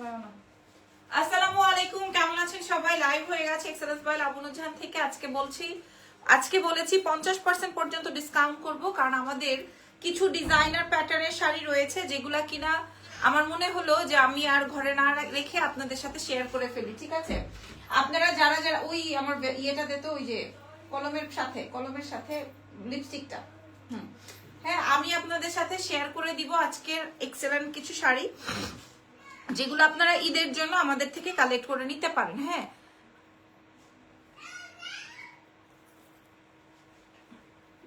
আসসালামু আলাইকুম, কেমন আছেন সবাই? লাইভ হয়ে গেছে এক্সেলেন্স বয় লাবনুজান থেকে। আজকে বলছি, আজকে বলেছি পঞ্চাশ পার্সেন্ট পর্যন্ত ডিসকাউন্ট করব, কারণ আমাদের কিছু ডিজাইনার প্যাটার্নের শাড়ি রয়েছে, যেগুলা কিনা আমার মনে হলো যে আমি আর ঘরে না রেখে আপনাদের সাথে শেয়ার করে ফেলি, ঠিক আছে? আপনারা যারা যারা, ওই আমার ইয়েটা দিত ওই যে কলমের সাথে কলমের সাথে লিপস্টিকটা হুম। হ্যাঁ আমি আপনাদের সাথে শেয়ার করে দিব আজকের এক্সেলেন্ট কিছু শাড়ি। যেগুলো আপনারা ঈদের জন্য আমাদের থেকে কালেক্ট করে নিতে পারেন হ্যাঁ।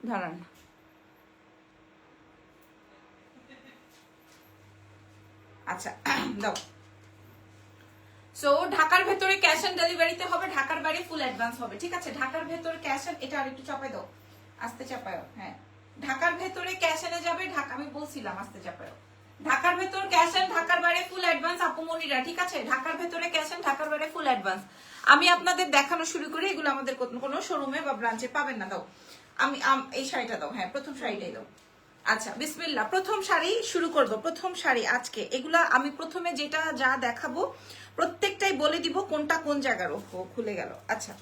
দাঁড়ান। আচ্ছা দাও। সো ঢাকার ভেতরে ক্যাশ অন ডেলিভারিতে হবে, ঢাকার বাইরে ফুল অ্যাডভান্স হবে, ঠিক আছে? ঢাকার ভেতরে ক্যাশ অন এটা আর একটু চাপাই দাও। আস্তে চাপায়ও হ্যাঁ। ঢাকার ভেতরে ক্যাশ এনে যাবে, ঢাকা, আমি বলছিলাম, আস্তে চাপায়ও। ঢাকার ভেতর ক্যাশ অন ঢাকার বাইরে ফুল অ্যাডভান্স আপুমনিরা ঠিক আছে? ঢাকার ভেতরে ক্যাশ অন ঢাকার বাইরে ফুল অ্যাডভান্স আমি আপনাদের দেখানো শুরু করি এগুলো আমাদের কোনো- শোরুমে বা ব্রাঞ্চে পাবেন না। দাও। আমি এই শাড়িটা দাও। হ্যাঁ প্রথম শাড়িটাই দাও। আচ্ছা বিসমিল্লাহ। প্রথম শাড়ি শুরু করব। প্রথম শাড়ি আজকে। এগুলা আমি প্রথমে যেটা যা দেখাবো প্রত্যেকটাই বলে দিব কোনটা কোন জায়গার। ও, খুলে গেল। আচ্ছা।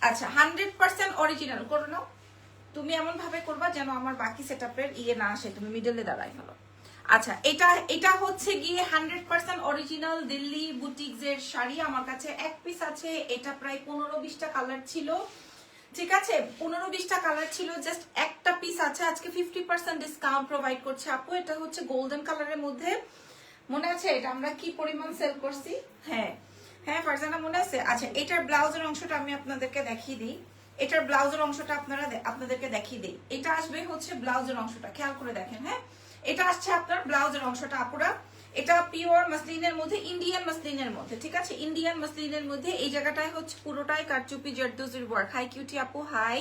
আচ্ছা হান্ড্রেড পার্সেন্ট অরিজিনাল করো নাও। তুমি এমন ভাবে করবা যেন আমার বাকি সেট ইয়ে না আসে, তুমি মিডলে দাঁড়াই ফেলো। আচ্ছা এটা এটা হচ্ছে গিয়ে hundred percent original Delhi boutiques এর শাড়ি। আমার কাছে এক পিস আছে, এটা প্রায় পনেরো বিশটা কালার ছিল। ঠিক আছে? পনেরো বিশটা কালার ছিল জাস্ট একটা পিস আছে। আজকে ফিফটি পার্সেন্ট ডিসকাউন্ট প্রোভাইড করছে আপু। এটা হচ্ছে গোল্ডেন কালারের মধ্যে। মনে আছে এটা আমরা কি পরিমাণ সেল করছি? হ্যাঁ। হ্যাঁ ফারজানা মনে আছে? আচ্ছা এটার ব্লাউজের অংশটা আমি আপনাদেরকে দেখিয়ে দিই। এটার ব্লাউজের অংশটা আপনারা আপনাদেরকে দেখিয়ে দিই। এটা আসবে হচ্ছে ব্লাউজের অংশটা। খেয়াল করে দেখেন হ্যাঁ? এটা আসছে আপনার ব্লাউজের অংশটা, আপুরা। এটা পিওর মাসলিনের মধ্যে ইন্ডিয়ান মাসলিনের মধ্যে, ঠিক আছে? ইন্ডিয়ান মাসলিনের মধ্যে এই জায়গাটায় হচ্ছে পুরোটাই কারচুপি, জর্দুজির ওয়ার্ক হাই কিউটি আপু হাই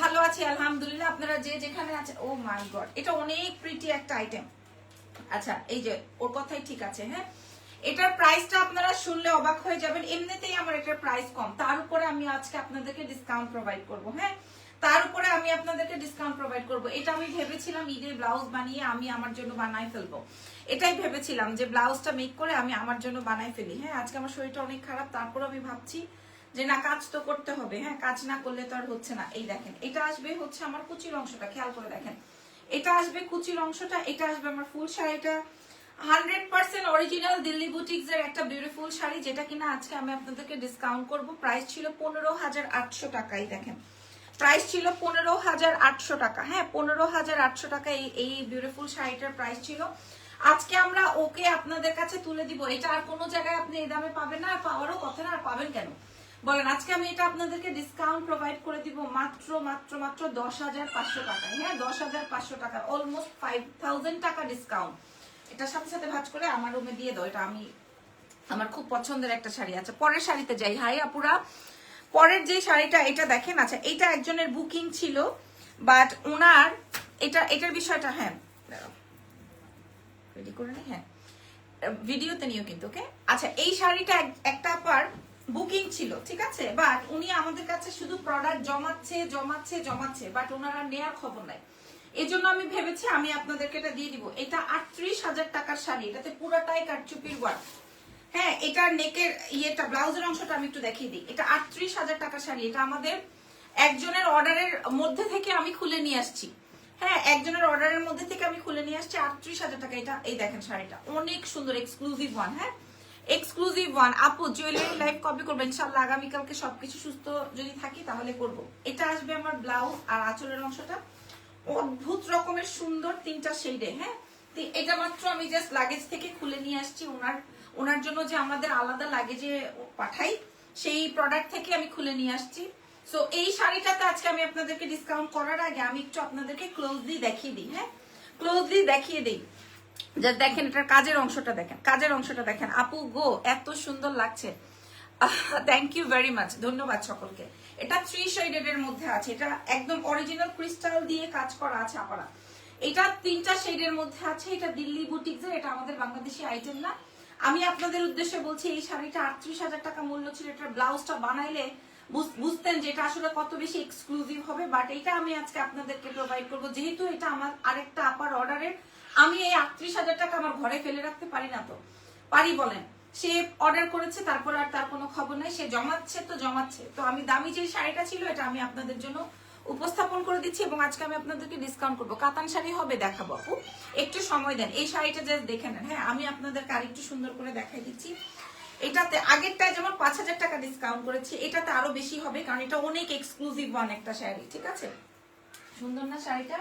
ভালো আছে, আলহামদুলিল্লাহ। আপনারা যে যেখানে আছে, ও মাই গড, এটা অনেক প্রিটি একটা আইটেম আচ্ছা এই যে, ওর কথাই ঠিক আছে হ্যাঁ? এটার প্রাইসটা আপনারা শুনলে অবাক হয়ে যাবেন। এমনিতেই আমার এটার প্রাইস কম। তার উপরে আমি আজকে আপনাদেরকে ডিসকাউন্ট প্রোভাইড করব হ্যাঁ? তার উপরে আমি আপনাদেরকে ডিসকাউন্ট প্রোভাইড করব। এটা আমি ভেবেছিলাম ঈদের ব্লাউজ বানিয়ে আমি আমার জন্য বানাই ফেলব। এটাই ভেবেছিলাম যে ব্লাউজটা মেক করে আমি আমার জন্য বানাই ফেলি হ্যাঁ? আজকে আমার শরীরটা অনেক খারাপ তারপর আমি ভাবছি যে না, কাজ তো করতে হবে হ্যাঁ? কাজ না করলে তো আর হচ্ছে না। এই দেখেন, এটা আসবে হচ্ছে আমার কুচির অংশটা, খেয়াল করে দেখেন। এটা আসবে কুচির অংশটা, এটা আসবে আমার ফুল শাড়িটা হান্ড্রেড পার্সেন্ট অরিজিনাল দিল্লি এর একটা বিউটিফুল শাড়ি, যেটা কিনা আজকে আমি আপনাদেরকে ডিসকাউন্ট করব। প্রাইস ছিল পনেরো হাজার আটশো টাকাই, দেখেন। প্রাইস ছিল পনেরো হাজার আটশো টাকা। হ্যাঁ টাকা এই বিউটিফুল শাড়িটার প্রাইস ছিল। আজকে আমরা ওকে আপনাদের কাছে তুলে দিব। এটা আর কোনো জায়গায় আপনি এই দামে পাবেন না, আর পাওয়ারও কথা না, আর পাবেন কেন? বলেন, আজকে আমি এটা আপনাদেরকে ডিসকাউন্ট প্রোভাইড করে দিব মাত্র মাত্র মাত্র দশ হাজার পাঁচশো টাকায়। হ্যাঁ দশ হাজার পাঁচশো টাকা অলমোস্ট ফাইভ থাউজেন্ড টাকা ডিসকাউন্ট এটার সাথে সাথে ভাজ করে আমার রুমে দিয়ে দাও। এটা আমি, আমার খুব পছন্দের একটা শাড়ি আছে। পরের শাড়িতে যাই। হাই আপুরা। পরের যে শাড়িটা, এটা দেখেন আচ্ছা এটা একজনের বুকিং ছিল বাট ওনার এটা, এটার বিষয়টা হ্যাঁ রেডি করে নি? হ্যাঁ। ভিডিওতে নিও কিন্তু ওকে আচ্ছা এই শাড়িটা এক- একটা আপার বুকিং ছিল, ঠিক আছে? বাট উনি আমাদের কাছে শুধু প্রোডাক্ট জমাচ্ছে জমাচ্ছে জমাচ্ছে বাট ওনারা নেয়ার খবর নাই। এই জন্য আমি ভেবেছি আমি আপনাদেরকে এটা দিয়ে দিব। এটা আটত্রিশ হাজার টাকার শাড়ি। এটাতে পুরোটাই কারচুপির ওয়ার্ক হ্যাঁ এটা নেকের ইয়েটা, ব্লাউজের অংশটা আমি একটু দেখিয়ে দিই। এটা আটত্রিশ হাজার টাকার শাড়ি। এটা আমাদের একজনের অর্ডারের মধ্যে থেকে আমি খুলে নিয়ে আসছি। হ্যাঁ একজনের অর্ডারের মধ্যে থেকে আমি খুলে নিয়ে আসছি আটত্রিশ হাজার টাকা। এটা, এই দেখেন শাড়িটা। অনেক সুন্দর এক্সক্লুসিভ ওয়ান হ্যাঁ? এক্সক্লুসিভ ওয়ান আপু জুয়েলারি লাইভ কবে করব। ইনশাল্লাহ আগামীকালকে সবকিছু সুস্থ যদি থাকি তাহলে করব। এটা আসবে আমার ব্লাউজ আর আঁচলের অংশটা। অদ্ভুত রকমের সুন্দর তিনটা শেডে হ্যাঁ? এটা মাত্র আমি জাস্ট লাগেজ থেকে খুলে নিয়ে আসছি ওনার ওনার জন্য যে আমাদের আলাদা লাগেজে পাঠাই, সেই প্রোডাক্ট থেকে আমি খুলে নিয়ে আসছি। সো এই শাড়িটাতে আজকে আমি আপনাদেরকে ডিসকাউন্ট করার আগে আমি একটু আপনাদেরকে ক্লোজলি দেখিয়ে দিই হ্যাঁ? ক্লোজলি দেখিয়ে দিই। যা দেখেন, এটার কাজের অংশটা দেখেন, কাজের অংশটা দেখেন। আপু, গো, এত সুন্দর লাগছে। থ্যাংক ইউ ভেরি মাচ ধন্যবাদ সকলকে। এটা থ্রি শেডেড এর মধ্যে আছে, এটা একদম অরিজিনাল ক্রিস্টাল দিয়ে কাজ করা আছে আপনারা এটা তিনটা শেডের মধ্যে আছে, এটা দিল্লি বুটিক্স এর, এটা আমাদের বাংলাদেশি আইটেম না। আমি আপনাদের উদ্দেশ্যে বলছি, এই শাড়িটা আটত্রিশ হাজার টাকা মূল্য ছিল, এটার ব্লাউজটা বানাইলে বুঝ- বুঝতেন যে এটা আসলে কত বেশি এক্সক্লুসিভ হবে বাট এটা আমি আজকে আপনাদেরকে প্রোভাইড করব। যেহেতু এটা আমার আরেকটা আপার অর্ডারের আমি এই আটত্রিশ হাজার টাকা আমার ঘরে ফেলে রাখতে পারি না তো। পারি বলেন। সে অর্ডার করেছে, তারপর আর তার কোনো খবর নাই। সে জমাচ্ছে তো জমাচ্ছে। তো আমি দামি যে শাড়িটা ছিল, এটা আমি আপনাদের জন্য উপস্থাপন করে দিচ্ছি এবং আজকে আমি আপনাদেরকে ডিসকাউন্ট করব। কাতান শাড়ি হবে, দেখাবো আপু। একটু সময় দেন। এই শাড়িটা যে দেখে নেন। হ্যাঁ আমি আপনাদেরকে আরেকটু সুন্দর করে দেখাই দিচ্ছি। এটাতে আগেরটায় যেমন পাঁচ হাজার টাকা ডিসকাউন্ট করেছি, এটাতে আরও বেশি হবে, কারণ এটা অনেক এক্সক্লুসিভ ওয়ান একটা শাড়ি, ঠিক আছে? সুন্দর না শাড়িটা?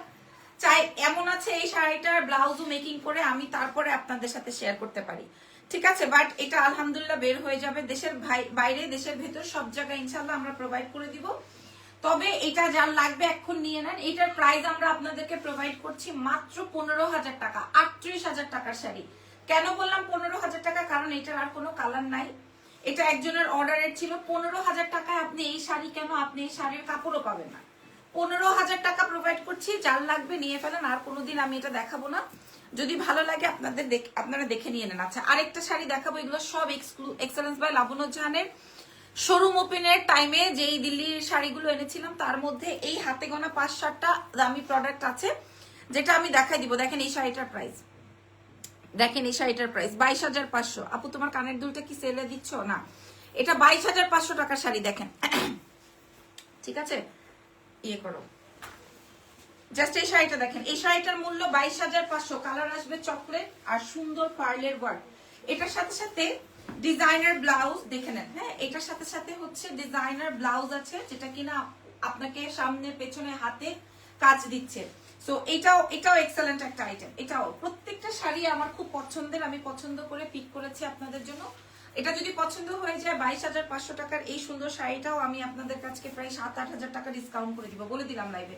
চাই, এমন আছে এই শাড়িটার ব্লাউজও মেকিং করে আমি তারপরে আপনাদের সাথে শেয়ার করতে পারি। ঠিক আছে বাট এটা আলহামদুলিল্লাহ বের হয়ে যাবে। দেশের বাইরে, দেশের ভেতর সব জায়গায় ইনশাল্লাহ আমরা প্রোভাইড করে দিব। তবে এটা যার লাগবে এখন নিয়ে নেন। এটার প্রাইস আমরা আপনাদেরকে প্রোভাইড করছি মাত্র পনেরো হাজার টাকা, আটত্রিশ হাজার টাকার শাড়ি। কেন বললাম পনেরো হাজার টাকা? কারণ এটার আর কোনো কালার নাই। এটা একজনের অর্ডারের ছিল, পনেরো হাজার টাকায় আপনি এই শাড়ি কেন আপনি এই শাড়ির কাপড়ও পাবেন না? পনেরো হাজার টাকা প্রোভাইড করছি, যার লাগবে নিয়ে ফেলেন, আর কোনোদিন আমি এটা দেখাবো না। যদি ভালো লাগে আপনাদের আপনারা দেখে নিয়ে নেন। আচ্ছা আরেকটা শাড়ি দেখাবো, এগুলো সব এক্সেলেন্স বাই লাবনুজ্জাহানের শোরুম ওপেনের টাইমে যেই দিল্লির শাড়িগুলো এনেছিলাম, তার মধ্যে এই হাতে গোনা পাঁচ সাতটা দামি প্রোডাক্ট আছে, যেটা আমি দেখাই দিব। দেখেন এই শাড়িটার প্রাইস দেখেন এই শাড়িটার প্রাইস বাইশ হাজার পাঁচশো। আপু, তোমার কানের দুলটা কি সেলে দিচ্ছ? না। এটা বাইশ হাজার পাঁচশো টাকার শাড়ি, দেখেন। ঠিক আছে? ইয়ে করো। জাস্ট এই শাড়িটা দেখেন। এই শাড়িটার মূল্য বাইশ হাজার পাঁচশো। কালার আসবে চকলেট আর সুন্দর পার্লের ওয়ার্ক এটার সাথে সাথে ডিজাইনার ব্লাউজ দেখে নেন হ্যাঁ? এটার সাথে সাথে হচ্ছে ডিজাইনার ব্লাউজ আছে, যেটা কিনা আপনাকে সামনে, পেছনে, হাতে কাজ দিচ্ছে। সো এটাও এটাও এক্সেলেন্ট একটা আইটেম এটাও প্রত্যেকটা শাড়ি আমার খুব পছন্দের, আমি পছন্দ করে পিক করেছি আপনাদের জন্য। এটা যদি পছন্দ হয়ে যায়, বাইশ হাজার পাঁচশো টাকার এই সুন্দর শাড়িটাও আমি আপনাদের কাছকে প্রায় সাত আট হাজার টাকা ডিসকাউন্ট করে দিব। বলে দিলাম লাইভে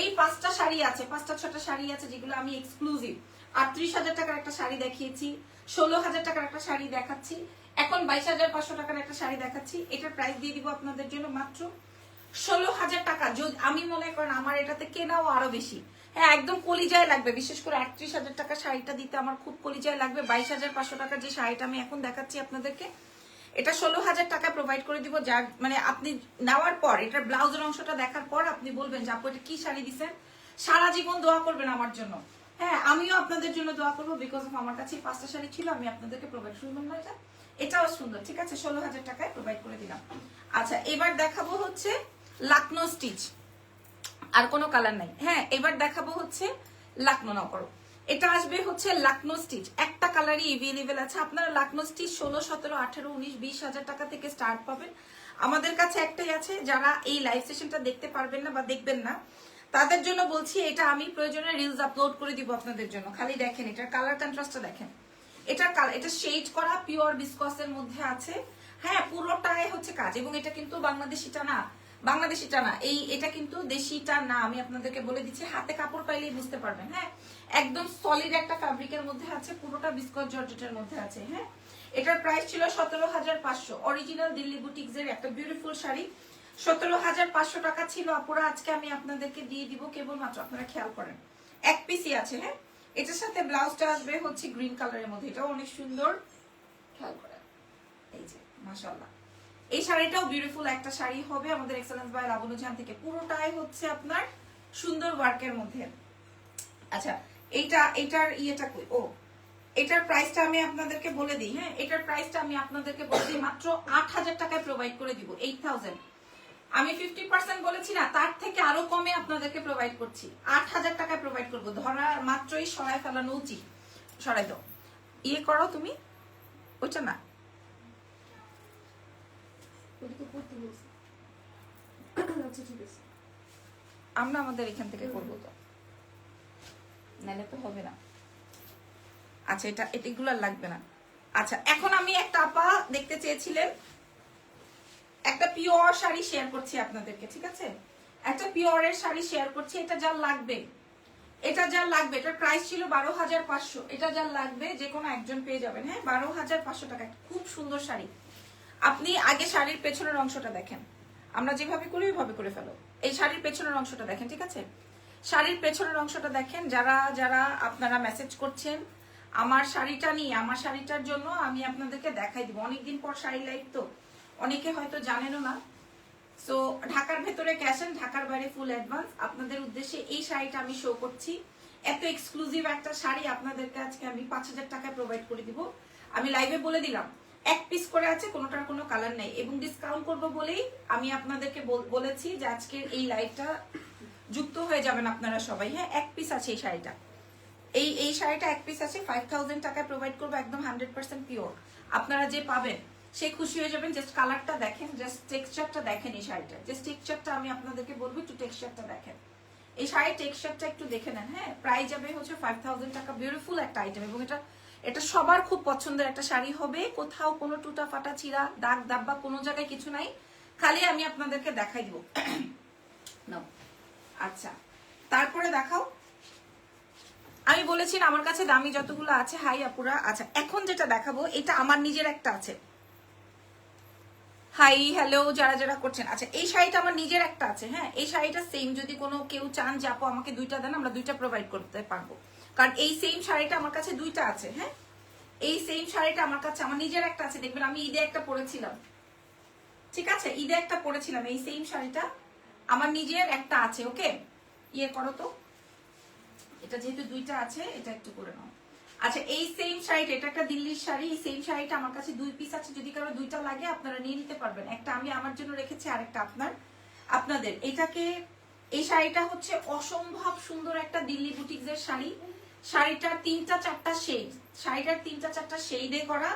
এই পাঁচটা শাড়ি আছে, পাঁচটা ছটা শাড়ি আছে যেগুলো আমি এক্সক্লুসিভ আটত্রিশ হাজার টাকার একটা শাড়ি দেখিয়েছি, ষোলো হাজার টাকার একটা শাড়ি দেখাচ্ছি, এখন বাইশ হাজার পাঁচশো টাকার একটা শাড়ি দেখাচ্ছি। এটার প্রাইস দিয়ে দিব আপনাদের জন্য মাত্র ষোলো হাজার টাকা। যদি আমি মনে করেন আমার এটাতে কেনাও আরও বেশি। হ্যাঁ একদম কলিজায় লাগবে। বিশেষ করে একত্রিশ হাজার টাকা শাড়িটা দিতে আমার খুব কলিজায় লাগবে। বাইশ হাজার পাঁচশো টাকার যে শাড়িটা আমি এখন দেখাচ্ছি আপনাদেরকে, এটা ষোলো হাজার টাকা প্রোভাইড করে দিব। যার মানে আপনি নেওয়ার পর, এটার ব্লাউজের অংশটা দেখার পর আপনি বলবেন যে, আপু, এটা কি শাড়ি দিচ্ছেন সারা জীবন দোয়া করবেন আমার জন্য। হ্যাঁ আমিও আপনাদের জন্য দোয়া করব বিকজ অফ আমার কাছে পাঁচটা শাড়ি ছিল, আমি আপনাদেরকে প্রোভাইড সুন্দর না, এটা, এটাও সুন্দর, ঠিক আছে? ষোলো হাজার টাকায় প্রোভাইড করে দিলাম। আচ্ছা এবার দেখাবো হচ্ছে লাকনো স্টিচ আর কোনো কালার নাই। হ্যাঁ এবার দেখাবো হচ্ছে লাকনো না করো এটা আসবে হচ্ছে লাকনো স্টিচ একটা কালারই এভেলেবেল আছে। আপনারা লাকনো স্টিচ ষোলো, সতেরো, আঠেরো, উনিশ, বিশ হাজার টাকা থেকে স্টার্ট পাবেন। আমাদের কাছে একটাই আছে। যারা এই লাইভ সেশনটা দেখতে পারবেন না বা দেখবেন না, তাদের জন্য বলছি, এটা আমি প্রয়োজনে রিলস আপলোড করে দিব আপনাদের জন্য। খালি দেখেন, এটার কালার কন্ট্রাস্টটা দেখেন। কালার এটা শেড করা পিওর বিসকসের মধ্যে আছে। হ্যাঁ পুরোটাই হচ্ছে কাজ। এবং এটা কিন্তু বাংলাদেশিটা না। বাংলাদেশিটা না এই, এটা কিন্তু দেশিটা না, আমি আপনাদেরকে বলে দিচ্ছি, হাতে কাপড় পাইলেই বুঝতে পারবেন হ্যাঁ? একদম সলিড একটা ফ্যাব্রিকের মধ্যে আছে, পুরোটা বিস্কট জর্জেটের মধ্যে আছে হ্যাঁ? এটার প্রাইস ছিল সতেরো হাজার পাঁচশো। অরিজিনাল দিল্লি বুটিক্স এর একটা বিউটিফুল শাড়ি। সতেরো হাজার পাঁচশো টাকা ছিল, আপুরা, আজকে আমি আপনাদেরকে দিয়ে দিব, কেবলমাত্র আপনারা খেয়াল করেন। এক পিসি আছে হ্যাঁ? এটার সাথে ব্লাউজটা আসবে হচ্ছে গ্রিন কালারের মধ্যে, এটাও অনেক সুন্দর। খেয়াল করেন। এই যে মাশাল্লাহ এই শাড়িটাও বিউটিফুল একটা শাড়ি হবে। আমাদের এক্সেলেন্স বাই লাবনুজান থেকে পুরোটাই হচ্ছে আপনার সুন্দর ওয়ার্কের মধ্যে। আচ্ছা এইটা এটার ইয়েটা কই? ও, এটার প্রাইসটা আমি আপনাদেরকে বলে দিই হ্যাঁ? এটার প্রাইসটা আমি আপনাদেরকে বলে দিই মাত্র আট হাজার টাকায় প্রোভাইড করে দিব এইট থাউজেন্ড আমি ফিফটি পার্সেন্ট বলেছি না, তার থেকে আরও কমে আপনাদেরকে প্রোভাইড করছি। আট হাজার টাকায় প্রোভাইড করব। ধরা মাত্রই সরাই ফেলানো উচিত। সরাই দাও। ইয়ে করো তুমি। ওইটা না। ওটা তো করতে বলছি। আচ্ছা ঠিক আছে। আমরা আমাদের এখান থেকে করব তো। নাহলে তো হবে না। আচ্ছা এটা এগুলো লাগবে না। আচ্ছা এখন আমি একটা আপা দেখতে চেয়েছিলেন। একটা পিওর শাড়ি শেয়ার করছি আপনাদেরকে ঠিক আছে? একটা পিওরের শাড়ি শেয়ার করছি এটা যা লাগবে। এটা যা লাগবে এটার প্রাইস ছিল বারো হাজার পাঁচশো। এটা যা লাগবে যে কোনো একজন পেয়ে যাবেন হ্যাঁ? বারো হাজার পাঁচশো টাকা। খুব সুন্দর শাড়ি। আপনি আগে শাড়ির পেছনের অংশটা দেখেন। আমরা যেভাবে করি, ওইভাবে করে ফেলো। এই শাড়ির পেছনের অংশটা দেখেন, ঠিক আছে? শাড়ির পেছনের অংশটা দেখেন, যারা যারা আপনারা মেসেজ করছেন, আমার শাড়িটা নিয়ে, আমার শাড়িটার জন্য আমি আপনাদেরকে দেখাই দিব। অনেকদিন পর শাড়ি লাইভ তো। অনেকে হয়তো জানেনও না। সো ঢাকার ভেতরে ক্যাশ অ্যান্ড ঢাকার বাইরে ফুল অ্যাডভান্স আপনাদের উদ্দেশ্যে এই শাড়িটা আমি শো করছি। এত এক্সক্লুসিভ একটা শাড়ি আপনাদেরকে আজকে আমি পাঁচ হাজার টাকায় প্রোভাইড করে দিব। আমি লাইভে বলে দিলাম। এক পিস করে আছে, কোনোটার কোনো কালার নাই। এবং ডিসকাউন্ট করব বলেই আমি আপনাদেরকে বল- বলেছি যে আজকের এই লাইভটা যুক্ত হয়ে যাবেন আপনারা সবাই। হ্যাঁ এক পিস আছে এই শাড়িটা। এই এই শাড়িটা এক পিস আছে ফাইভ থাউজেন্ড টাকায় প্রোভাইড করব, একদম হান্ড্রেড পার্সেন্ট পিওর আপনারা যে পাবেন, সে খুশি হয়ে যাবেন। জাস্ট কালারটা দেখেন জাস্ট টেক্সচারটা দেখেন এই শাড়িটা জাস্ট টেক্সচারটা আমি আপনাদেরকে বলব, একটু টেক্সচারটা দেখেন। এই শাড়ির টেক্সচারটা একটু দেখে নেন। হ্যাঁ প্রাইস যাবে হচ্ছে ফাইভ থাউজেন্ড টাকা। বিউটিফুল একটা আইটেম এবং এটা এটা সবার খুব পছন্দের একটা শাড়ি হবে। কোথাও কোনো টুটা ফাটা ছিঁড়া দাগ দাব্বা কোনো জায়গায় কিছু নাই। খালি আমি আপনাদেরকে দেখাই দিব। আচ্ছা। তারপরে দেখাও। আমি বলেছি আমার কাছে দামি যতগুলো আছে, হাই আপুরা আচ্ছা এখন যেটা দেখাবো, এটা আমার নিজের একটা আছে। হাই, হ্যালো, যারা যারা করছেন। আচ্ছা এই শাড়িটা আমার নিজের একটা আছে হ্যাঁ? এই শাড়িটা সেম যদি কোনো কেউ চান যে আমাকে দুইটা দেন, আমরা দুইটা প্রোভাইড করতে পারব। কারণ এই সেম শাড়িটা আমার কাছে দুইটা আছে হ্যাঁ? এই সেম শাড়িটা আমার কাছে, আমার নিজের একটা আছে, দেখবেন আমি ঈদে একটা পরেছিলাম। ঠিক আছে? ঈদে একটা পরেছিলাম এই সেম শাড়িটা, আমার নিজের একটা আছে, ওকে? ইয়ে করো তো। এটা যেহেতু দুইটা আছে, এটা একটু করে নাও। আচ্ছা এই সেম শাড়িটা, এটা একটা দিল্লির শাড়ি, এই সেম শাড়িটা আমার কাছে দুই পিস আছে, যদি কারও দুইটা লাগে, আপনারা নিয়ে নিতে পারবেন। একটা আমি আমার জন্য রেখেছি আর একটা আপনার। আপনাদের, এটাকে, এই শাড়িটা হচ্ছে অসম্ভব সুন্দর একটা দিল্লি বুটিক্সের শাড়ি। শাড়িটার তিনটা, চারটা শেড শাড়িটার তিনটা, চারটা শেডে করা।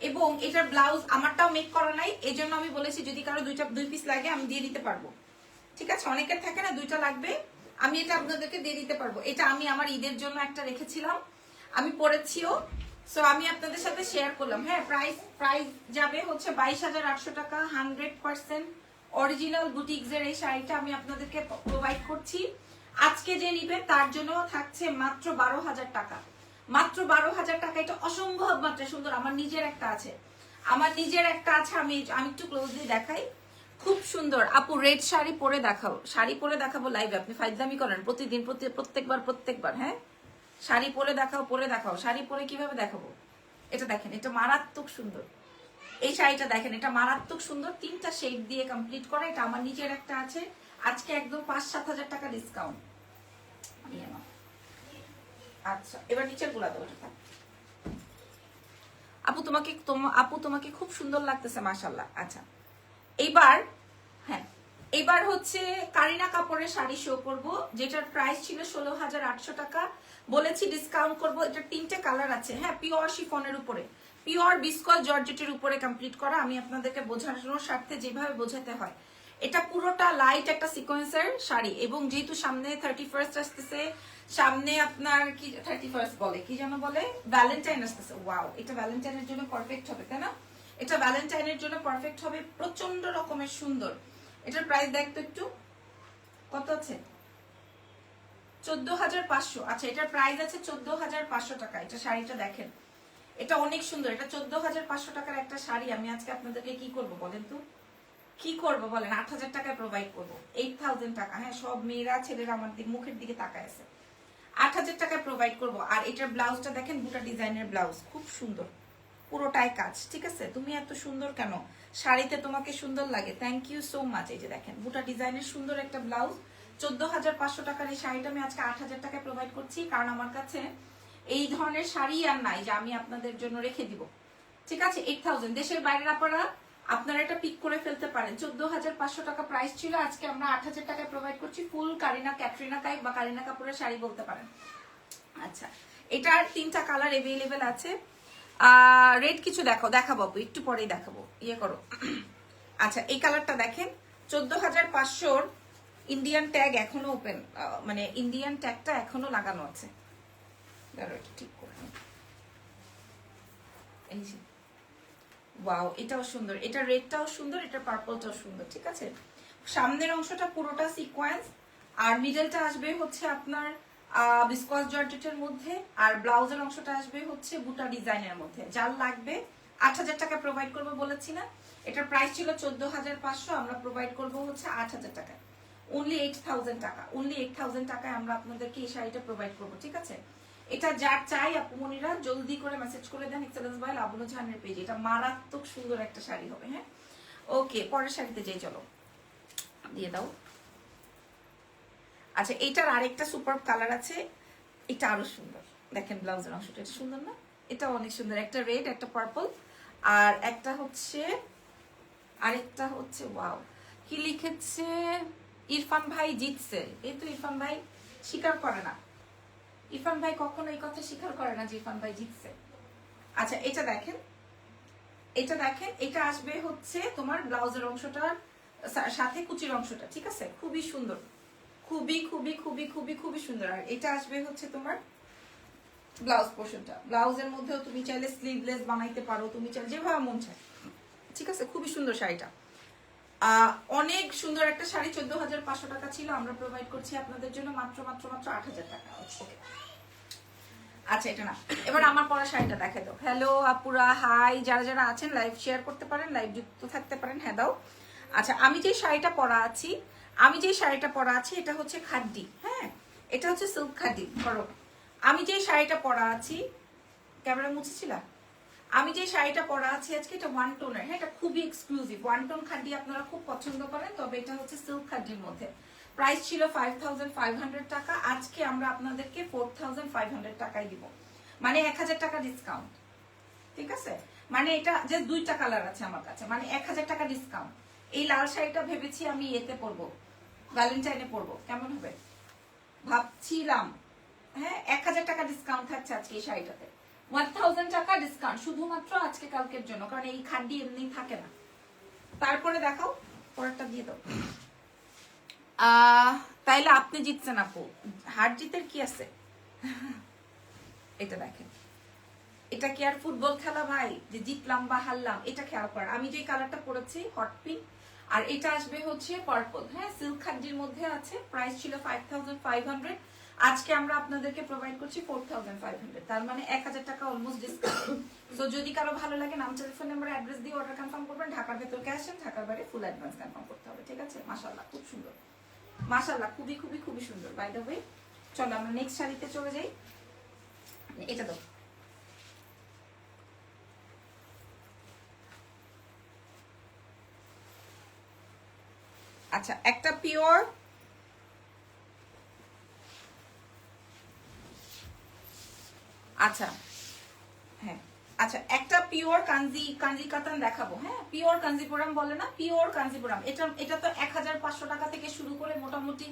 এবং এটার ব্লাউজ আমারটাও মেক করা নাই। এই জন্য আমি বলেছি, যদি কারও দুইটা, দুই পিস লাগে, আমি দিয়ে দিতে পারব। ঠিক আছে? অনেকের থাকে না, দুইটা লাগবে। আমি এটা আপনাদেরকে দিয়ে দিতে পারব। এটা আমি আমার ঈদের জন্য একটা রেখেছিলাম। আমি পরেছিও। সো আমি আপনাদের সাথে শেয়ার করলাম। হ্যাঁ প্রাইস প্রাইস যাবে হচ্ছে বাইশ হাজার আটশো টাকা হান্ড্রেড পার্সেন্ট অরিজিনাল বুটিক্সের এই শাড়িটা আমি আপনাদেরকে প্রোভাইড করছি। আজকে যে নিবে, তার জন্য থাকছে মাত্র বারো হাজার টাকা। মাত্র বারো হাজার টাকা, এটা অসম্ভব মাত্রা, সুন্দর, আমার নিজের একটা আছে। আমার নিজের একটা আছে, আমি আমি একটু ক্লোজলি দেখাই। খুব সুন্দর। আপু রেড শাড়ি পরে দেখাও। শাড়ি পরে দেখাবো লাইভে আপনি ফাইজদামি করেন। প্রতিদিন প্রত্যেকবার প্রত্যেকবার হ্যাঁ? শাড়ি পরে দেখাও পরে দেখাও। শাড়ি পরে কীভাবে দেখাবো? এটা দেখেন, এটা মারাত্মক সুন্দর। এই শাড়িটা দেখেন, এটা মারাত্মক সুন্দর। তিনটা শেড দিয়ে কমপ্লিট করা, এটা আমার নিজের একটা আছে। আজকে একদম পাঁচ সাত হাজার টাকা ডিসকাউন্ট আচ্ছা এবার নিচেরগুলা দেবো আপু, তোমাকে আপু, তোমাকে খুব সুন্দর লাগতেছে মাশাল্লাহ আচ্ছা এইবার হ্যাঁ এবার হচ্ছে কারিনা কাপড়ের শাড়ি শো করব, যেটার প্রাইস ছিল ষোলো হাজার আটশো টাকা। বলেছি ডিসকাউন্ট করব এটা তিনটে কালার আছে। হ্যাঁ পিওর শিফনের উপরে। পিওর বিস্কল জর্জেটের উপরে কমপ্লিট করা। আমি আপনাদেরকে বোঝানোর স্বার্থে যেভাবে বোঝাতে হয়। এটা পুরোটা লাইট একটা সিকোয়েন্সের শাড়ি এবং যেহেতু সামনে থার্টি ফার্স্ট আসতেছে, সামনে আপনার কি থার্টি ফার্স্ট বলে, কি যেন বলে? ভ্যালেন্টাইন আসতেছে। ওয়াও এটা ভ্যালেন্টাইনের জন্য পারফেক্ট হবে, তাই না? এটা ভ্যালেন্টাইনের জন্য পারফেক্ট হবে প্রচণ্ড রকমের সুন্দর। এটার প্রাইস দেখতো একটু। কত আছে? চোদ্দ হাজার পাঁচশো। আচ্ছা এটার প্রাইস আছে চোদ্দ হাজার পাঁচশো টাকা। এটা শাড়িটা দেখেন। এটা অনেক সুন্দর। এটা চোদ্দ হাজার পাঁচশো টাকার একটা শাড়ি। আমি আজকে আপনাদেরকে কি করব বলেন তো? কি করব বলেন? আট হাজার টাকায় প্রোভাইড করব। এইট থাউজেন্ড টাকা। হ্যাঁ সব মেয়েরা, ছেলেরা আমার মুখের দিকে তাকায় আছে। আট হাজার টাকায় প্রোভাইড করব। আর এটার ব্লাউজটা দেখেন বুটা ডিজাইনের ব্লাউজ খুব সুন্দর। পুরোটাই কাজ, ঠিক আছে? তুমি এত সুন্দর কেন? শাড়িতে তোমাকে সুন্দর লাগে। থ্যাংক ইউ সো মাচ এই যে দেখেন বুটা ডিজাইনের সুন্দর একটা ব্লাউজ চোদ্দ হাজার পাঁচশো টাকার এই শাড়িটা আমি আজকে আট হাজার টাকায় প্রোভাইড করছি। কারণ আমার কাছে এই ধরনের শাড়ি আর নাই, যে আমি আপনাদের জন্য রেখে দিব। ঠিক আছে? এইট থাউজেন্ড দেশের বাইরের আপনারা আপনারা এটা পিক করে ফেলতে পারেন। চোদ্দ হাজার পাঁচশো টাকা প্রাইস ছিল, আজকে আমরা আট হাজার টাকায় প্রোভাইড করছি ফুল কারিনা ক্যাটরিনা কাইক বা কারিনা কাপুরের শাড়ি বলতে পারেন। আচ্ছা এটার তিনটা কালার এভেলেবেল আছে। রেড কিছু দেখো, দেখাবো, একটু পরেই দেখাবো ইয়ে করো। আচ্ছা এই কালারটা দেখেন, চোদ্দ হাজার পাঁচশোর ইন্ডিয়ান ট্যাগ এখনও ওপেন মানে ইন্ডিয়ান ট্যাগটা এখনও লাগানো আছে। ঠিক করে এই ওয়াও এটাও সুন্দর। এটা রেডটাও সুন্দর, এটা পার্পলটাও সুন্দর, ঠিক আছে? সামনের অংশটা পুরোটা সিকোয়েন্স আর মিডলটা আসবে হচ্ছে আপনার বিসকস জর্জেটের মধ্যে, আর ব্লাউজের অংশটা আসবে হচ্ছে বুটা ডিজাইনের মধ্যে। যার লাগবে আট হাজার টাকা প্রোভাইড করব বলেছি না। এটার প্রাইস ছিল চোদ্দ হাজার পাঁচশো, আমরা প্রোভাইড করব হচ্ছে আট হাজার টাকায়। অনলি এইট থাউজেন্ড টাকা অনলি এইট থাউজেন্ড টাকায় আমরা আপনাদেরকে এই শাড়িটা প্রোভাইড করব, ঠিক আছে? এটা যার চাই আপুমনিরা, জলদি করে মেসেজ করে দেন এক্সেলেন্স বাই লাবনু জাহানের পেজে এটা মারাত্মক সুন্দর একটা শাড়ি হবে হ্যাঁ? ওকে পরের শাড়িতে যাই, চলো। দিয়ে দাও। আচ্ছা এইটার আরেকটা সুপার কালার আছে। এটা আরও সুন্দর। দেখেন ব্লাউজের অংশটা, এটা সুন্দর না? এটা অনেক সুন্দর। একটা রেড একটা পার্পল আর একটা হচ্ছে, আরেকটা হচ্ছে ওয়াও কি লিখেছে? ইরফান ভাই জিতছে। এই তো ইরফান ভাই, স্বীকার করে না। ইরফান ভাই কখনো এই কথা স্বীকার করে না যে ইরফান ভাই জিতছে। আচ্ছা এটা দেখেন। এটা দেখেন, এটা আসবে হচ্ছে তোমার ব্লাউজের অংশটার সাথে কুচির অংশটা, ঠিক আছে? খুবই সুন্দর। খুবই খুবই খুবই খুবই খুবই সুন্দর। আর এটা আসবে হচ্ছে তোমার ব্লাউজ পোর্শনটা। ব্লাউজের মধ্যেও তুমি চাইলে স্লিভলেস বানাইতে পারো, তুমি চাইলে যেভাবে মন চায়। ঠিক আছে? খুবই সুন্দর শাড়িটা। অনেক সুন্দর একটা শাড়ি চোদ্দ হাজার পাঁচশো টাকা ছিল। আমরা প্রোভাইড করছি আপনাদের জন্য মাত্র মাত্র মাত্র আট হাজার টাকা। ওকে আচ্ছা এটা না। এবার আমার পরা শাড়িটা দেখে দাও। হ্যালো আপুরা হাই যারা যারা আছেন লাইভ শেয়ার করতে পারেন লাইভ যুক্ত থাকতে পারেন হ্যাঁ দাও। আচ্ছা আমি যে শাড়িটা পরা আছি আমি যে শাড়িটা পরা আছি এটা হচ্ছে খাড্ডি হ্যাঁ? এটা হচ্ছে সিল্ক খাড্ডি করো আমি যে শাড়িটা পরা আছি ক্যামেরা মুছেছিলা আমি যে শাড়িটা পরা আছি, আজকে এটা ওয়ান টোনের হ্যাঁ এটা খুবই এক্সক্লুসিভ ওয়ান টোন খাড্ডি আপনারা খুব পছন্দ করেন, তবে এটা হচ্ছে সিল্ক খাড্ডির মধ্যে। প্রাইস ছিল ফাইভ থাউজেন্ড ফাইভ হান্ড্রেড টাকা, আজকে আমরা আপনাদেরকে ফোর থাউজেন্ড ফাইভ হান্ড্রেড টাকায় দিব। মানে এক হাজার টাকা ডিসকাউন্ট ঠিক আছে? মানে এটা যে দুইটা কালার আছে আমার কাছে মানে এক হাজার টাকা ডিসকাউন্ট এই লাল শাড়িটা ভেবেছি আমি এতে পরবো ভ্যালেন্টাইনে পরবো। কেমন হবে? ভাবছিলাম হ্যাঁ এক হাজার টাকা ডিসকাউন্ট থাকছে আজকে এই শাড়িটাতে। ওয়ান থাউজেন্ড টাকা ডিসকাউন্ট শুধুমাত্র আজকে কালকের জন্য, কারণ এই খাড্ডি এমনি থাকে না। তারপরে দেখাও, পরেরটা দিয়ে দাও। তাইলে আপনি জিতছেন আপু। হার জিতের কি আছে? এটা দেখেন। এটা কি আর ফুটবল খেলা ভাই? যে জিতলাম বা হারলাম, এটা খেয়াল করেন। আমি যে কালারটা পরেছি হট পিঙ্ক আর এটা আসবে হচ্ছে পার্পল হ্যাঁ সিল্ক খাদ্যের মধ্যে আছে প্রাইস ছিল ফাইভ থাউজেন্ড ফাইভ হান্ড্রেড আজকে আমরা আপনাদেরকে প্রোভাইড করছি ফোর থাউজেন্ড ফাইভ হান্ড্রেড তার মানে এক হাজার টাকা অলমোস্ট ডিসকাউন্ট তো যদি কারও ভালো লাগে, নাম টেলিফোন নাম্বার অ্যাড্রেস দিয়ে অর্ডার কনফার্ম করবেন, ঢাকার ভেতর ক্যাশ ঢাকার বাইরে ফুল অ্যাডভান্স কনফার্ম করতে হবে, ঠিক আছে? মাশাল্লাহ খুব সুন্দর। মাশাল্লাহ খুবই খুবই খুবই সুন্দর। বাই দ্য ওয়ে চলো আমরা নেক্সট শাড়িতে চলে যাই। এটা দাও। আচ্ছা একটা পিওর আচ্ছা। হ্যাঁ। আচ্ছা একটা পিওর কাঞ্জি কাঞ্জি কাতান দেখাবো হ্যাঁ? পিওর কাঞ্জিপুরাম বলে না? পিওর কাঞ্জিপুরাম এটা এটা তো এক হাজার পাঁচশো টাকা থেকে শুরু করে মোটামুটি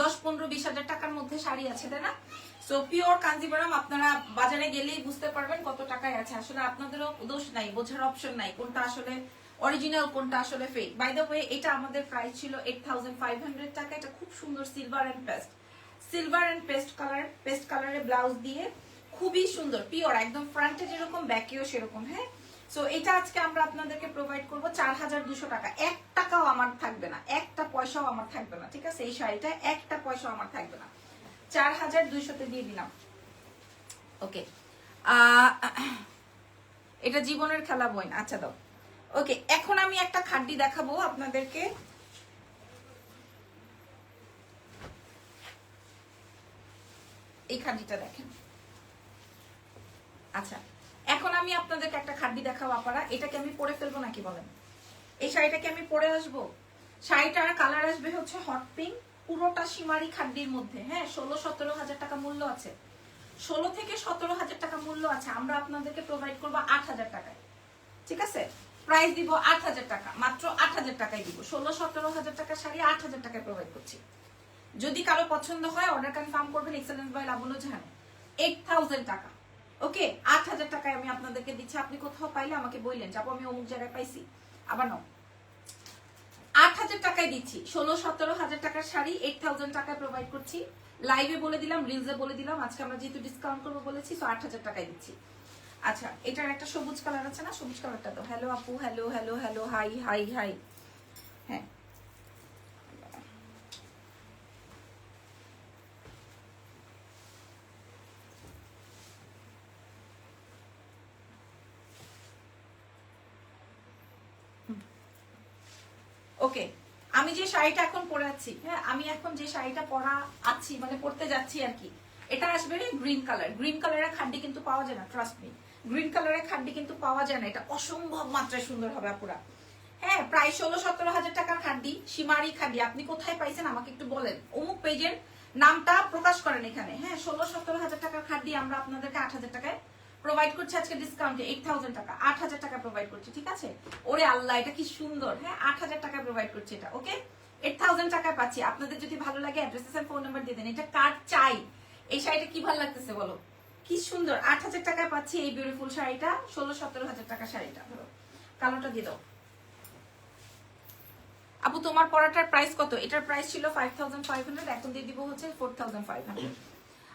দশ, পনেরো, বিশ হাজার টাকার মধ্যে শাড়ি আছে, তাই না? সো পিওর কাঞ্জিপুরাম আপনারা বাজারে গেলেই বুঝতে পারবেন কত টাকায় আছে। আসলে আপনাদেরও দোষ নাই, বোঝার অপশন নাই কোনটা আসলে অরিজিনাল কোনটা আসলে ফেক বাই দ্য ওয়ে এটা আমাদের প্রাইস ছিল এইট থাউজেন্ড ফাইভ হান্ড্রেড টাকা। এটা খুব সুন্দর silver and paste silver and paste colour paste কালারের ব্লাউজ দিয়ে খুবই সুন্দর পিওর একদম ফ্রন্টে যেরকম ব্যাকেও সেরকম হ্যাঁ? সো এটা আজকে আমরা আপনাদেরকে প্রোভাইড করব চার হাজার দুশো টাকা। এক টাকাও আমার থাকবে না, একটা পয়সাও আমার থাকবে না, ঠিক আছে? এই শাড়িটা একটা পয়সাও আমার থাকবে না। চার হাজার দুইশোতে দিয়ে দিলাম। ওকে এটা জীবনের খেলা বই না। আচ্ছা দাও। ওকে এখন আমি একটা খাড্ডি দেখাবো আপনাদেরকে। এই খাড্ডিটা দেখেন। আচ্ছা এখন আমি আপনাদেরকে একটা খাড্ডি দেখাবো আপারা। এটাকে আমি পরে ফেলব নাকি বলেন? এই শাড়িটাকে আমি পরে আসব। শাড়িটার কালার আসবে হচ্ছে হট পিঙ্ক পুরোটা সীমারি খাড্ডির মধ্যে। হ্যাঁ ষোলো, সতেরো হাজার টাকা মূল্য আছে। ষোলো থেকে সতেরো হাজার টাকা মূল্য আছে। আমরা আপনাদেরকে প্রোভাইড করব আট হাজার টাকায়। ঠিক আছে? প্রাইস দিব আট হাজার টাকা, মাত্র আট হাজার টাকায় দিব। ষোলো, সতেরো হাজার টাকা শাড়ি আট হাজার টাকায় প্রোভাইড করছি। যদি কারও পছন্দ হয় অর্ডার কনফার্ম করবেন excellence by Labonno Jahan. Eight thousand টাকা। ওকে, আট হাজার টাকায় আমি আপনাদেরকে দিচ্ছি। আপনি কোথাও পাইলে আমাকে বললেন, যাব আমি অমুক জায়গায় পাইছি। আবার নাও। আট হাজার টাকায় দিচ্ছি। ষোলো, সতেরো হাজার টাকার শাড়ি এইট থাউজেন্ড টাকায় প্রোভাইড করছি। লাইভে বলে দিলাম রিলসে বলে দিলাম। আজকে আমরা যেহেতু ডিসকাউন্ট করব বলেছি তো আট হাজার টাকায় দিচ্ছি। আচ্ছা এটার একটা সবুজ কালার আছে না? সবুজ কালারটা তো হ্যালো আপু hello hello hello hi hi hi হ্যাঁ। ওকে আমি যে শাড়িটা এখন পরে আছি হ্যাঁ আমি এখন যে শাড়িটা পরা আছি মানে পরতে যাচ্ছি আর কি, এটা আসবে গ্রিন কালার গ্রিন কালারের খাড্ডি কিন্তু পাওয়া যায় না ট্রাস্ট মি গ্রিন কালারের খাড্ডি কিন্তু পাওয়া যায় না, এটা অসম্ভব মাত্রায় সুন্দর হবে আপুরা। হ্যাঁ প্রায় ষোলো সতেরো হাজার টাকার খাড্ডি, সীমারি খাড্ডি, আপনি কোথায় পাইছেন আমাকে একটু বলেন। অমুক পেজের নামটা প্রকাশ করেন এখানে। হ্যাঁ ষোলো সতেরো হাজার টাকার খাড্ডি আমরা আপনাদেরকে আট হাজার টাকায় প্রোভাইড করছে আজকে ডিসকাউন্টে এইট থাউজেন্ড টাকা, আট হাজার টাকা প্রোভাইড করছি, ঠিক আছে? ওরে আল্লাহ, এটা কি সুন্দর হ্যাঁ? আট হাজার টাকা প্রোভাইড করছি এটা ওকে এইট থাউজেন্ড টাকা পাচ্ছি। আপনাদের যদি ভালো লাগে অ্যাড্রেস এন্ড ফোন নাম্বার দিয়ে দেন। এটা কার চাই? এই শাড়িটা কি ভালো লাগতেছে বলো? কি সুন্দর, আট হাজার টাকায় পাচ্ছি এই বিউটিফুল শাড়িটা, ষোলো সতেরো হাজার টাকা শাড়িটা, ধরো। কালোটা দিয়ে দাও। আপু, তোমার পড়াটার প্রাইস কত? এটার প্রাইস ছিল ফাইভ থাউজেন্ড ফাইভ হান্ড্রেড এখন দিয়ে দিব হচ্ছে ফোর থাউজেন্ড ফাইভ হান্ড্রেড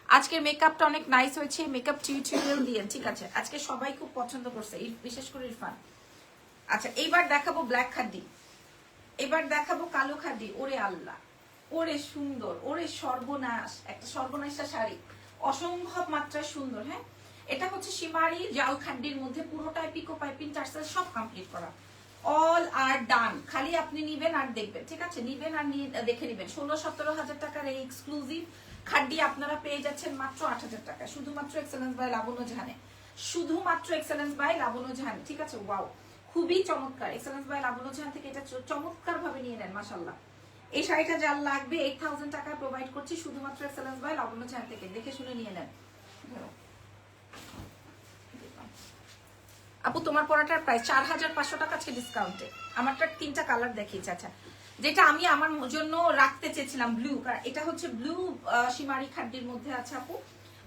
আজকের মেকআপটা অনেক নাইস হয়েছে মেকআপ টিউটোরিয়াল দিয়ে, ঠিক আছে? আজকে সবাই খুব পছন্দ করছে বিশেষ করে ইরফান। আচ্ছা এইবার দেখাবো ব্ল্যাক খাড্ডি। এবার দেখাবো কালো খাড্ডি। ওরে আল্লাহ, ওরে সুন্দর, ওরে সর্বনাশ, একটা সর্বনাশা শাড়ি। অসম্ভব মাত্রায় সুন্দর হ্যাঁ? এটা হচ্ছে সীমারি জাল খাড্ডির মধ্যে পুরোটাই পিকো পাইপিং টার্সেল সব কমপ্লিট করা। অল আর ডান খালি আপনি নিবেন আর দেখবেন, ঠিক আছে? নিবেন আর নিয়ে, দেখে নিবেন। ষোলো সতেরো হাজার টাকার এই এক্সক্লুসিভ খাড্ডি আপনারা পেয়ে যাচ্ছেন মাত্র আট হাজার টাকা। শুধুমাত্র এক্সেলেন্স বাই লাবণ্য জাহানে শুধুমাত্র এক্সেলেন্স বাই লাবণ্য জাহান ঠিক আছে? ওয়াও খুবই চমৎকার। এক্সেলেন্স বাই লাবণ্য জাহান থেকে এটা চমৎকার ভাবে নিয়ে নেন মাসাল্লাহ এই শাড়িটা যার লাগবে এইট থাউজেন্ড টাকায় প্রোভাইড করছি, শুধুমাত্র এক্সেলেন্স বাই লাবণ্য জাহান থেকে। দেখে শুনে নিয়ে নেন। আপু, তোমার পড়াটার প্রাইস চার হাজার পাঁচশো টাকা আজকে ডিসকাউন্টে আমারটার তিনটা কালার দেখিয়েছে আচ্ছা। যেটা আমি আমার জন্য রাখতে চেয়েছিলাম ব্লু কারণ এটা হচ্ছে ব্লু সীমারি খাড্ডির মধ্যে আছে আপু।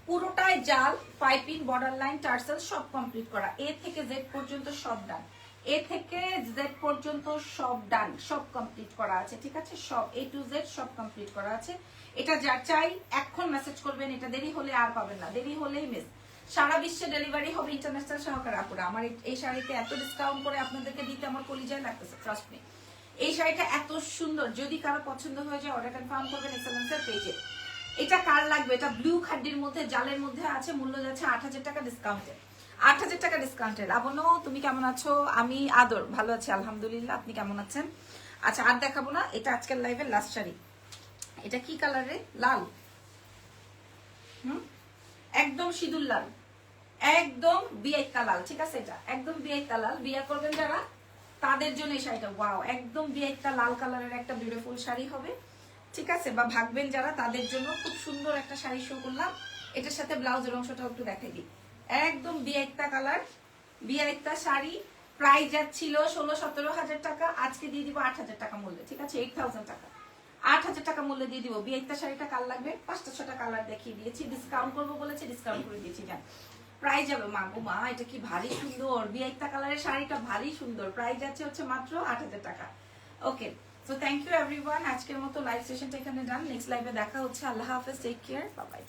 পুরোটাই জাল পাইপিং বর্ডার লাইন টার্সেল সব কমপ্লিট করা। এ থেকে জেড পর্যন্ত সব ডান এ থেকে জেড পর্যন্ত সব ডান সব কমপ্লিট করা আছে, ঠিক আছে? সব এ টু জেড সব কমপ্লিট করা আছে। এটা যা চাই, এখন মেসেজ করবেন, এটা দেরি হলে আর পাবেন না। দেরি হলেই মিস সারা বিশ্বে ডেলিভারি হবে ইন্টারন্যাশনাল সহকারে, আপুরা। আমার এই- শাড়িতে এত ডিসকাউন্ট করে আপনাদেরকে দিতে আমার কলিজায় লাগতেছে ট্রাস্ট মি এই শাড়িটা এত সুন্দর। যদি কারও পছন্দ হয়ে যায় অর্ডার কনফার্ম করবেন এক্সেলেন্সের পেজে এটা কার লাগবে? এটা ব্লু খাড্ডির মধ্যে, জালের মধ্যে আছে, মূল্য যাচ্ছে আট হাজার টাকা ডিসকাউন্টে আট হাজার টাকা ডিসকাউন্টে লাবণ্য তুমি কেমন আছো? আমি আদর, ভালো আছি, আলহামদুলিল্লাহ। আপনি কেমন আছেন? আচ্ছা আর দেখাবো না, এটা আজকের লাইভের লাস্ট শাড়ি। এটা কি কালারে লাল। হুম? একদম সিঁদুর লাল। একদম বিয়েকা লাল ঠিক আছে এটা? একদম বিয়েকা লাল বিয়ে করবেন যারা তাদের জন্য এই শাড়িটা। ওয়াও একদম বিয়েকা লাল কালারের একটা বিউটিফুল শাড়ি হবে। ঠিক আছে? বা ভাগবেন যারা, তাদের জন্য খুব সুন্দর একটা শাড়ি শো করলাম। এটার সাথে ব্লাউজের অংশটা একটু দেখাই দিই। একদম বিয়েকটা কালার বিয়েকটা শাড়ি। প্রাইস যাচ্ছিল ষোলো, সতেরো হাজার টাকা। আজকে দিয়ে দিব আট হাজার টাকা মূল্যে। ঠিক আছে? এইট থাউজেন্ড টাকা। আট হাজার টাকা মূল্যে দিয়ে দিব। বিয়েকটা শাড়িটা কাল লাগবে? পাঁচটা ছটা কালার দেখিয়ে দিয়েছি। ডিসকাউন্ট করব বলেছে ডিসকাউন্ট করে দিয়েছি। জান প্রাইস যাবে। মা গো মা, এটা কি ভারী সুন্দর? বিয়েকটা কালারের শাড়িটা ভারী সুন্দর। প্রাইস যাচ্ছে হচ্ছে মাত্র আট হাজার টাকা। Okay so thank you everyone আজকের মতো লাইভ সেশনটা এখানে ডান নেক্সট লাইভে দেখা হচ্ছে। আল্লাহ হাফেজ টেক কেয়ার বাই